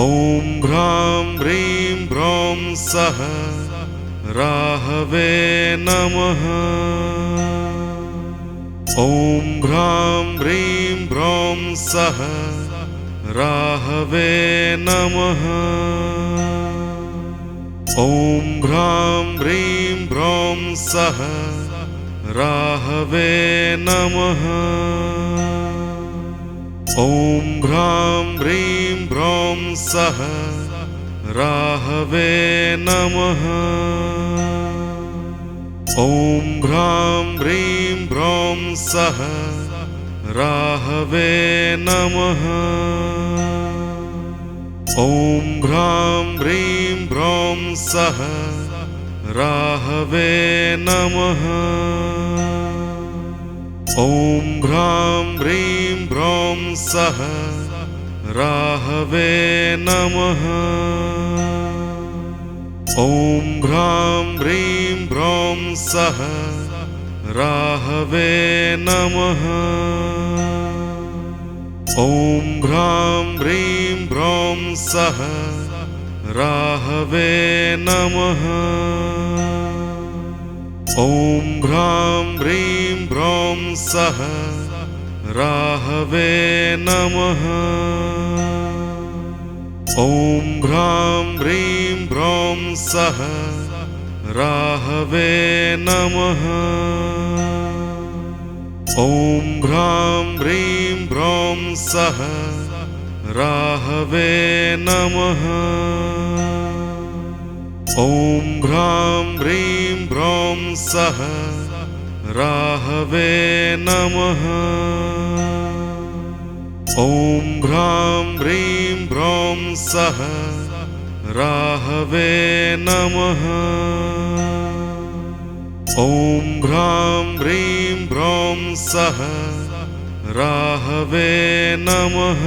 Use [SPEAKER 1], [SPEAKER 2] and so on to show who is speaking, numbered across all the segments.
[SPEAKER 1] ॐ भ्रां ह्रीं भ्रौं सः राहवे नमः। ॐ भ्रां ह्रीं भ्रौं सः राहवे नमः। ॐ भ्रां ह्रीं भ्रौं सः राहवे नमः। ॐ भ्रां ह्रीं ्रौं सः राहवे नमः। ॐ भ्रां भ्रीं भ्रं सः ॐ भ्रां भ्रीं भ्रं सः राहवे नमः। ॐ भ्रां ह्रीं भ्रं सः राहवे नमः। ॐ भ्रां ह्रीं भ्रौं सः राहवे नमः। ॐ भ्रां ह्रीं भ्रं सः राहवे नमः। ॐ भ्रां ह्रीं भ्रौं सः राहवे नमः। ॐ भ्रां ह्रीं भ्रौं सः राहवे नमः। ॐ भ्रां ह्रीं भ्रं सः राहवे नमः। ॐ भ्रां ह्रीं भ्रौं सः राहवे नमः। ॐ भ्रां भ्रीं भ्रौं सः राहवे नमः। ॐ भ्रां ह्रीं भ्रं सः राहवे नमः।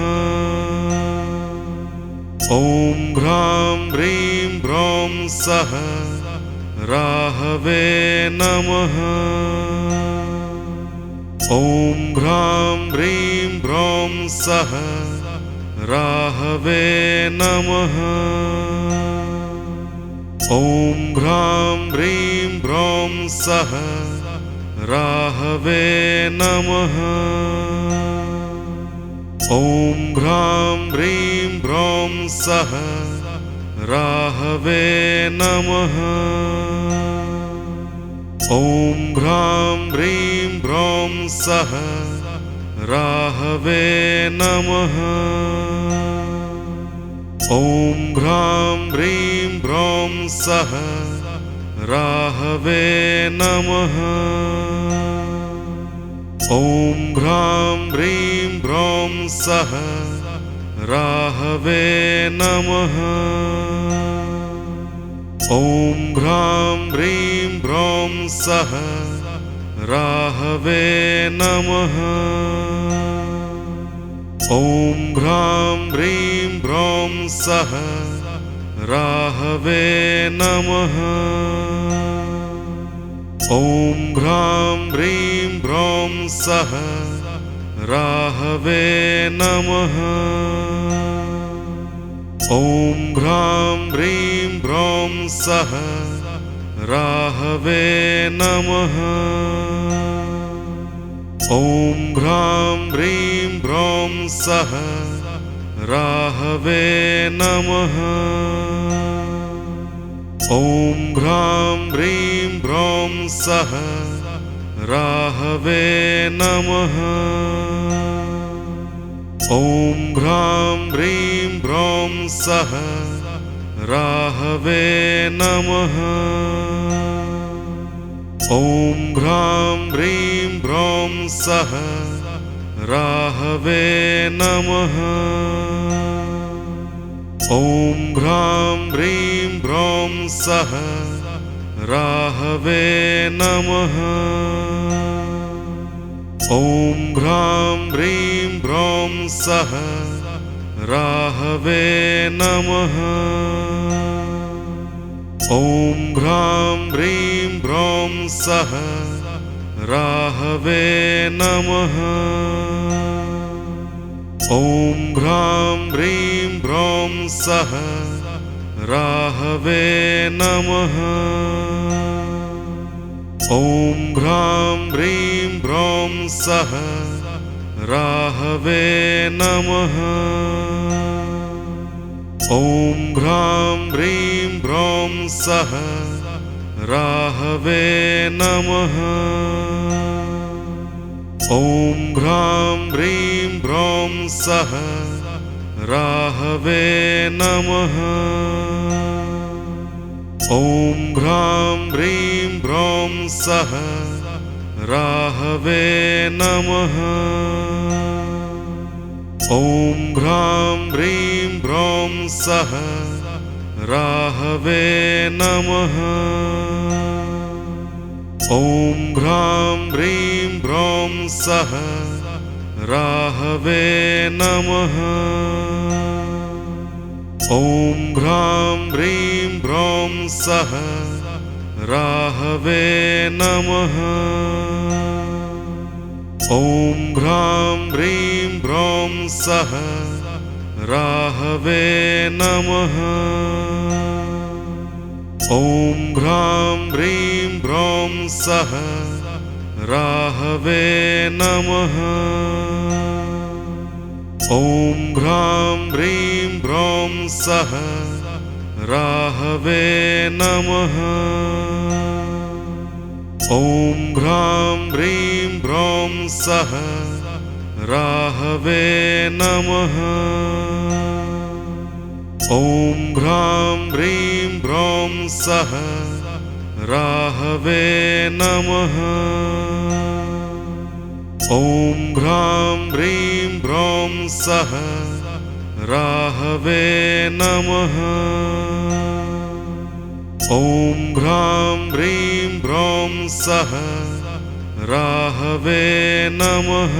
[SPEAKER 1] ॐ भ्रां ह्रीं भ्रौं सः राहवे नमः। ॐ भ्रां भ्रीं भ्रौं सः राहवे नमः। ॐ भ्रां ह्रीं भ्रं सः राहवे नमः। ॐ भ्रां ह्रीं भ्रौं सः राहवे नमः। ॐ भ्रां ह्रीं भ्रौं सः राहवे नमः। ॐ भ्रां ह्रीं भ्रं सः राहवे नमः। ॐ भ्रां ह्रीं भ्रौं सः राहवे नमः। ॐ भ्रां ह्रीं भ्रौं सः राहवे नमः। ॐ भ्रां ह्रीं भ्रं सः राहवे नमः। ॐ भ्रां ह्रीं भ्रौं सः राहवे नमः। ॐ भ्रां ह्रीं भ्रौं सः राहवे नमः। ॐ भ्रां ह्रीं भ्रं सः राहवे नमः। ॐ भ्रां ह्रीं भ्रौं सः राहवे नमः। ॐ भ्रां भ्रीं भ्रौं सः राहवे नमः। ॐ भ्रां ह्रीं भ्रं सः राहवे नमः। ॐ भ्रां भ्रीं भ्रौं सः राहवे नमः। ॐ भ्रां ह्रीं ब्रौं सः राहवे नमः। ॐ ह्रां ह्रीं ब्रौं सः राहवे नमः। ॐ ह्रां ह्रीं ब्रौं सः राहवे नमः। ॐ ह्रां ह्रीं ब्रौं सः राहवे नमः। ॐ ह्रां ह्रीं ब्रौं सः राहवे नमः। ॐ ह्रां ह्रीं ब्रौं सः राहवे नमः। ॐ ह्रां ह्रीं ब्रौं सः राहवे नमः। ॐ ह्रां ह्रीं ब्रौं सः राहवे नमः। ॐ ह्रां ह्रीं ब्रौं सः राहवे नमः। ॐ ह्रां ह्रीं ब्रौं सः राहवे नमः। ॐ ह्रां ह्रीं ब्रौं सः राहवे नमः। ॐ ह्रां ह्रीं ब्रौं सः राहवे नमः। ॐ ह्रां ह्रीं ब्रौं सः राहवे नमः। ॐ ह्रां ह्रीं ब्रौं सः राहवे नमः। ॐ ह्रां ह्रीं ब्रौं सः राहवे नमः। ॐ ह्रां ह्रीं ब्रौं सः राहवे नमः। ॐ ह्रां ह्रीं ब्रौं सः राहवे नमः।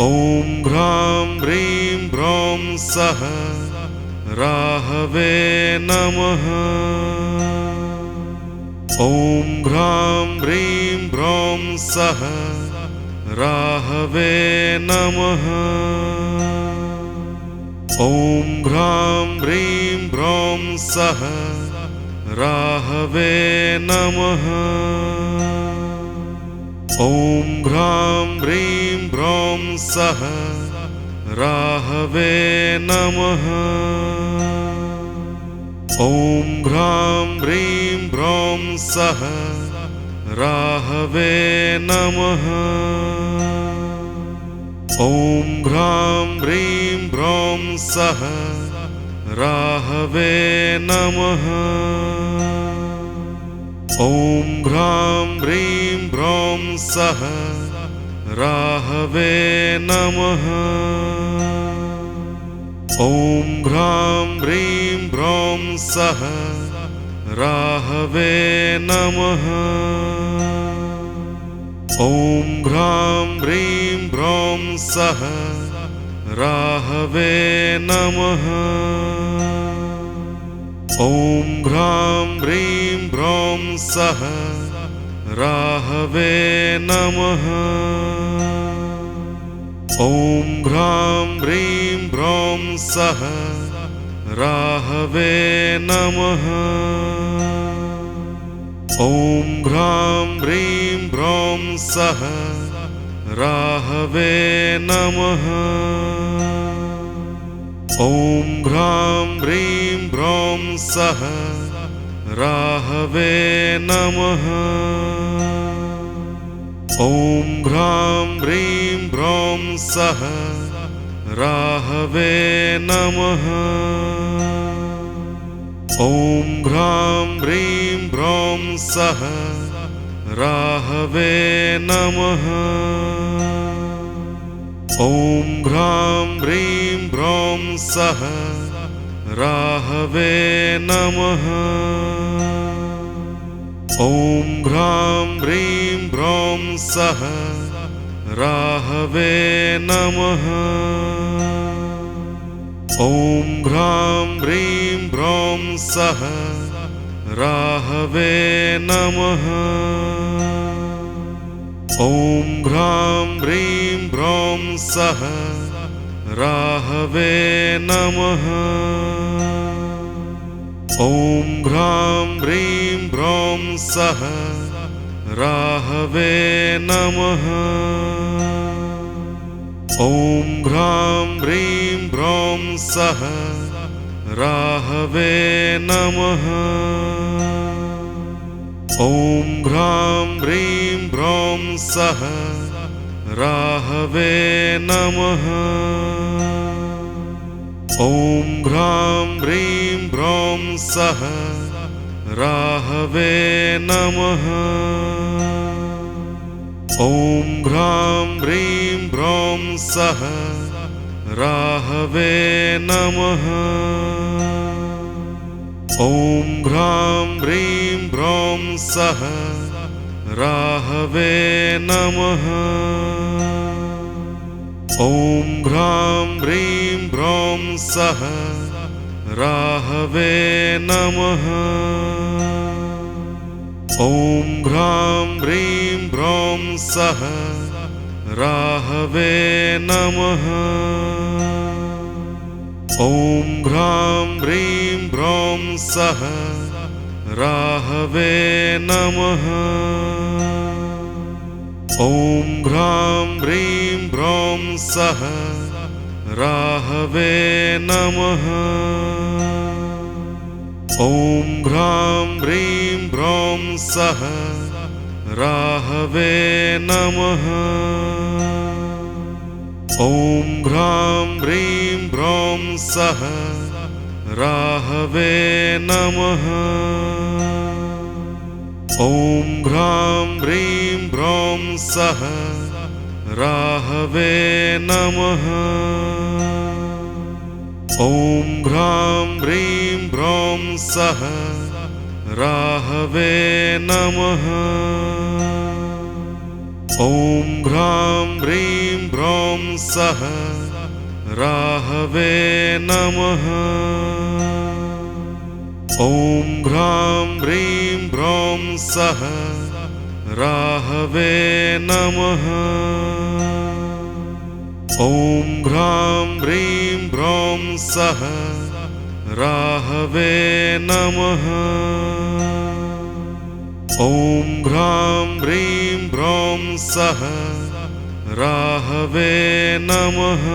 [SPEAKER 1] ॐ ह्रां ह्रीं ब्रौं सः राहवे नमः। ॐ ह्रां ह्रीं ब्रौं सः राहवे नमः। ॐ ह्रां ह्रीं ब्रौं सः राहवे नमः। ॐ ह्रां ह्रीं ब्रौं सः राहवे नमः। ॐ ह्रां ह्रीं ब्रौं सः राहवे नमः। ॐ ह्रां ह्रीं ब्रौं सः राहवे नमः। ॐ ह्रां ह्रीं ब्रौं सः राहवे नमः। ॐ ह्रां ह्रीं ब्रौं सः राहवे नमः। ॐ ह्रां ह्रीं ब्रौं सः राहवे नमः। ॐ ह्रां ह्रीं ब्रौं सः राहवे नमः। ॐ ह्रां ह्रीं ब्रौं सः राहवे नमः। ॐ ह्रां ह्रीं ब्रौं सः राहवे नमः। ॐ ह्रां ह्रीं ब्रौं सः राहवे नमः। ॐ ह्रां ह्रीं ब्रौं सः राहवे नमः। ॐ ह्रां ह्रीं ब्रौं सः राहवे नमः। ॐ ह्रां ह्रीं ब्रौं सः राहवे नमः। ॐ ह्रां ह्रीं ब्रौं सः राहवे नमः। ॐ ह्रां ह्रीं ह्रौं सः राहवे नमः। ॐ ह्रां ह्रीं ह्रौं सः राहवे नमः। ॐ ह्रां ह्रीं ह्रौं सः राहवे नमः। ॐ ह्रां ह्रीं ह्रौं सः राहवे नमः। ॐ ह्रां ह्रीं ह्रौं सः राहवे नमः। ॐ ह्रां ह्रीं ह्रौं सः राहवे नमः। ॐ ह्रां ह्रीं ह्रौं सः राहवे नमः। ॐ ह्रां ह्रीं ह्रौं सः राहवे नमः। ॐ ह्रां ह्रीं ह्रौं सः राहवे नमः। ॐ ह्रां ह्रीं ह्रौं सः राहवे नमः। ॐ ह्रां ह्रीं ह्रौं सः राहवे नमः। ॐ ह्रां ह्रीं ह्रौं सः राहवे नमः। ॐ ह्रां ह्रीं ह्रौं सः राहवे नमः। ॐ ह्रां ह्रीं ह्रौं सः राहवे नमः। ॐ ह्रां ह्रीं ह्रौं सः राहवे नमः। ॐ ह्रां ह्रीं ह्रौं सः राहवे नमः। ॐ ह्रां ह्रीं ह्रौं सः राहवे नमः। ॐ ह्रां ह्रीं ह्रौं सः राहवे नमः। ॐ ह्रां ह्रीं ह्रौं सः राहवे नमः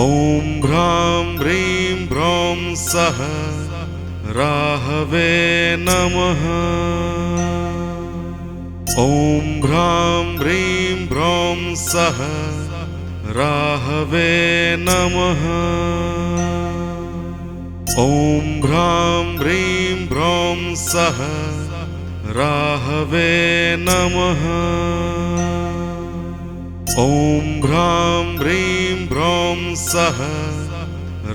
[SPEAKER 1] ॐ ह्रां ह्रीं ह्रौं सः राहवे नमः। ॐ ह्रां ह्रीं ह्रौं सः राहवे नमः। ॐ ह्रां ह्रीं ह्रौं सः राहवे नमः। ॐ ह्रौं सः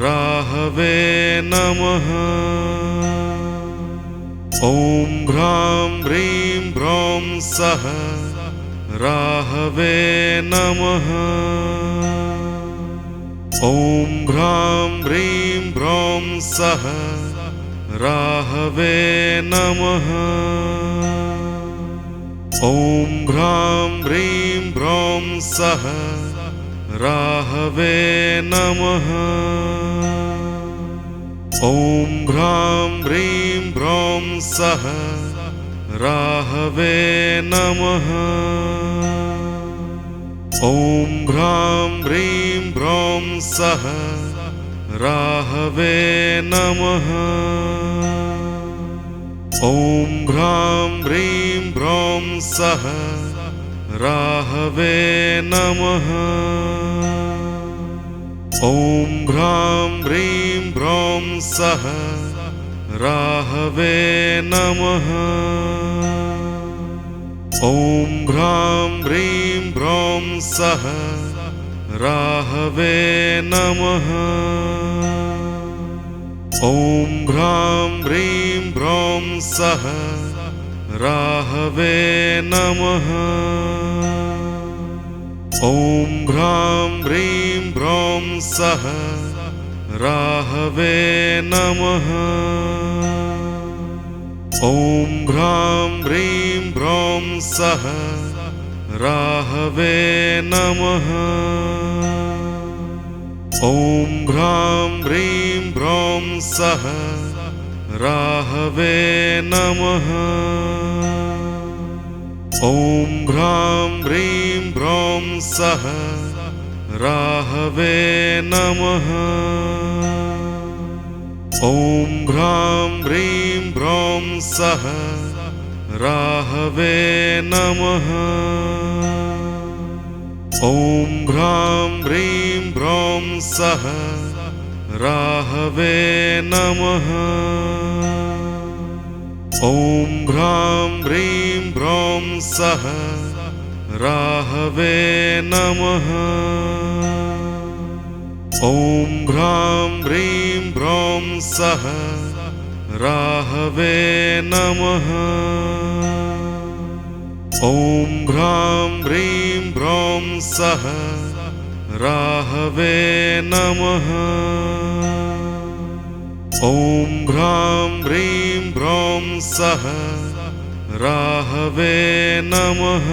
[SPEAKER 1] राहवे नमः। ॐ ह्रां ह्रीं ह्रौं सः राहवे नमः। ॐ ह्रां ह्रीं ह्रौं सः राहवे नमः। ॐ ह्रां ह्रीं ह्रौं सः राहवे नमः। ॐ ह्रां ह्रीं ह्रौं सः राहवे नमः। ॐ ह्रां ह्रीं ह्रौं सः राहवे नमः। ॐ ह्रां ह्रीं ह्रौं सः राहवे नमः। ॐ ह्रां ह्रीं ह्रौं सः राहवे नमः। ॐ ह्रां ह्रीं ह्रौं सः राहवे नमः। ॐ ह्रां ह्रीं ह्रौं सः राहवे नमः। ॐ ह्रां ह्रीं ह्रौं सः राहवे नमः। ॐ भ्रां ह्रीं भ्रौं सः राहवे नमः। ॐ भ्रां ह्रीं भ्रौं सः राहवे नमः। ॐ भ्रां ह्रीं भ्रौं सः राहवे नमः। ॐ भ्रां ह्रीं भ्रौं सः राहवे नमः। ॐ भ्रां ह्रीं भ्रौं सः राहवे नमः ॐ भ्रां ह्रीं भ्रौं सः राहवे नमः। ॐ भ्रां ह्रीं भ्रौं सः राहवे नमः। ॐ भ्रां ह्रीं भ्रौं सः ं सह राहवे नमः।